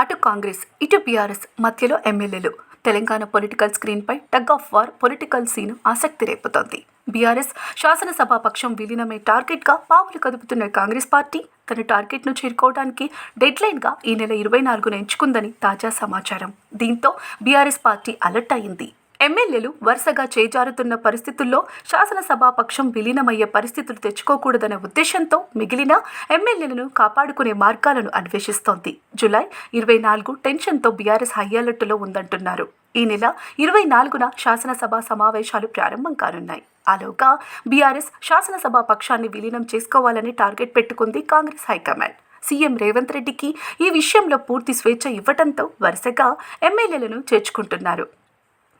అటు కాంగ్రెస్ ఇటు బీఆర్ఎస్ మధ్యలో ఎమ్మెల్యేలు. తెలంగాణ పొలిటికల్ స్క్రీన్పై tug of war political scene ఆసక్తి రేపుతోంది. బీఆర్ఎస్ శాసనసభా పక్షం విలీనమే టార్గెట్గా పావులు కదుపుతున్న కాంగ్రెస్ పార్టీ తన టార్గెట్ను చేరుకోవడానికి డెడ్లైన్గా ఈ నెల ఇరవై నాలుగున ఎంచుకుందని తాజా సమాచారం. దీంతో బీఆర్ఎస్ పార్టీ అలర్ట్ అయింది. ఎమ్మెల్యేలు వరుసగా చేజారుతున్న పరిస్థితుల్లో శాసనసభా పక్షం విలీనమయ్యే పరిస్థితులు తెచ్చుకోకూడదనే ఉద్దేశంతో మిగిలిన ఎమ్మెల్యేలను కాపాడుకునే మార్గాలను అన్వేషిస్తోంది. జులై ఇరవై నాలుగు టెన్షన్తో బీఆర్ఎస్ హై అలర్టులో ఉందంటున్నారు. ఈ నెల ఇరవై నాలుగున శాసనసభ సమావేశాలు ప్రారంభం కానున్నాయి. ఆలోగా బీఆర్ఎస్ శాసనసభ పక్షాన్ని విలీనం చేసుకోవాలని టార్గెట్ పెట్టుకుంది కాంగ్రెస్ హైకమాండ్. సీఎం రేవంత్ రెడ్డికి ఈ విషయంలో పూర్తి స్వేచ్ఛ ఇవ్వడంతో వరుసగా ఎమ్మెల్యేలను చేర్చుకుంటున్నారు.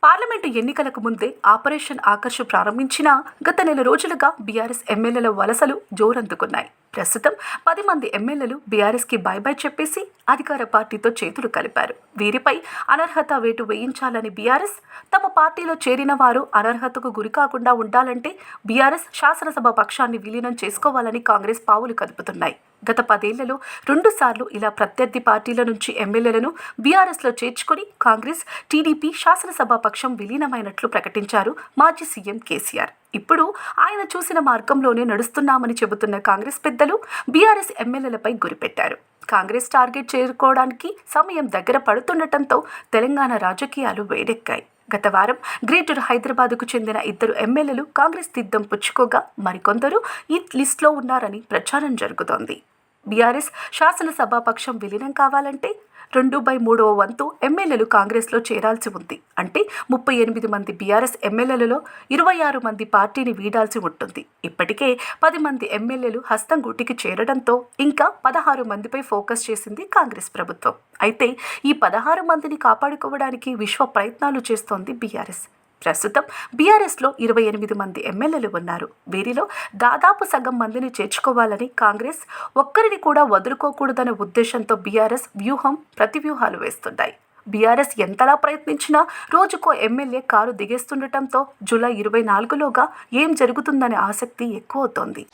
పార్లమెంటు ఎన్నికలకు ముందే ఆపరేషన్ ఆకర్ష్ ప్రారంభించిన గత నెల రోజులుగా బీఆర్ఎస్ ఎమ్మెల్యేల వలసలు జోరందుకున్నాయి. ప్రస్తుతం పది మంది ఎమ్మెల్యేలు బీఆర్ఎస్కి బై బై చెప్పేసి అధికార పార్టీతో చేతులు కలిపారు. వీరిపై అనర్హత వేటు వేయించాలని బీఆర్ఎస్ తమ పార్టీలో చేరిన వారు అనర్హతకు గురికాకుండా ఉండాలంటే బీఆర్ఎస్ శాసనసభ పక్షాన్ని విలీనం చేసుకోవాలని కాంగ్రెస్ పావులు కదుపుతున్నాయి. గత పదేళ్ళలో రెండుసార్లు ఇలా ప్రత్యర్థి పార్టీల నుంచి ఎమ్మెల్యేలను బీఆర్ఎస్లో చేర్చుకుని కాంగ్రెస్ టీడీపీ శాసనసభ పక్షం విలీనమైనట్లు ప్రకటించారు మాజీ సీఎం కేసీఆర్. ఇప్పుడు ఆయన చూసిన మార్గంలోనే నడుస్తున్నామని చెబుతున్న కాంగ్రెస్ పెద్దలు బీఆర్ఎస్ ఎమ్మెల్యేలపై గురిపెట్టారు. కాంగ్రెస్ టార్గెట్ చేరుకోవడానికి సమయం దగ్గర పడుతుండటంతో తెలంగాణ రాజకీయాలు వేడెక్కాయి. గత వారం గ్రేటర్ హైదరాబాద్కు చెందిన ఇద్దరు ఎమ్మెల్యేలు కాంగ్రెస్ తీర్థం పుచ్చుకోగా మరికొందరు ఈ లిస్టులో ఉన్నారని ప్రచారం జరుగుతోంది. బీఆర్ఎస్ శాసనసభాపక్షం విలీనం కావాలంటే రెండు బై మూడవ వంతు ఎమ్మెల్యేలు కాంగ్రెస్లో చేరాల్సి ఉంది. అంటే ముప్పై ఎనిమిది మంది బీఆర్ఎస్ ఎమ్మెల్యేలలో ఇరవై ఆరు మంది పార్టీని వీడాల్సి ఉంటుంది. ఇప్పటికే పది మంది ఎమ్మెల్యేలు హస్తం గుటికి చేరడంతో ఇంకా పదహారు మందిపై ఫోకస్ చేసింది కాంగ్రెస్ ప్రభుత్వం. అయితే ఈ పదహారు మందిని కాపాడుకోవడానికి విశ్వ ప్రయత్నాలు చేస్తోంది బీఆర్ఎస్. ప్రస్తుతం బీఆర్ఎస్లో ఇరవై ఎనిమిది మంది ఎమ్మెల్యేలు ఉన్నారు. వీరిలో దాదాపు సగం మందిని చేర్చుకోవాలని కాంగ్రెస్ ఒక్కరిని కూడా వదులుకోకూడదనే ఉద్దేశంతో బీఆర్ఎస్ వ్యూహం ప్రతివ్యూహాలు వేస్తున్నాయి. బీఆర్ఎస్ ఎంతలా ప్రయత్నించినా రోజుకో ఎమ్మెల్యే కారు దిగేస్తుండటంతో జూలై ఇరవై నాలుగులోగా ఏం జరుగుతుందనే ఆసక్తి ఎక్కువ అవుతోంది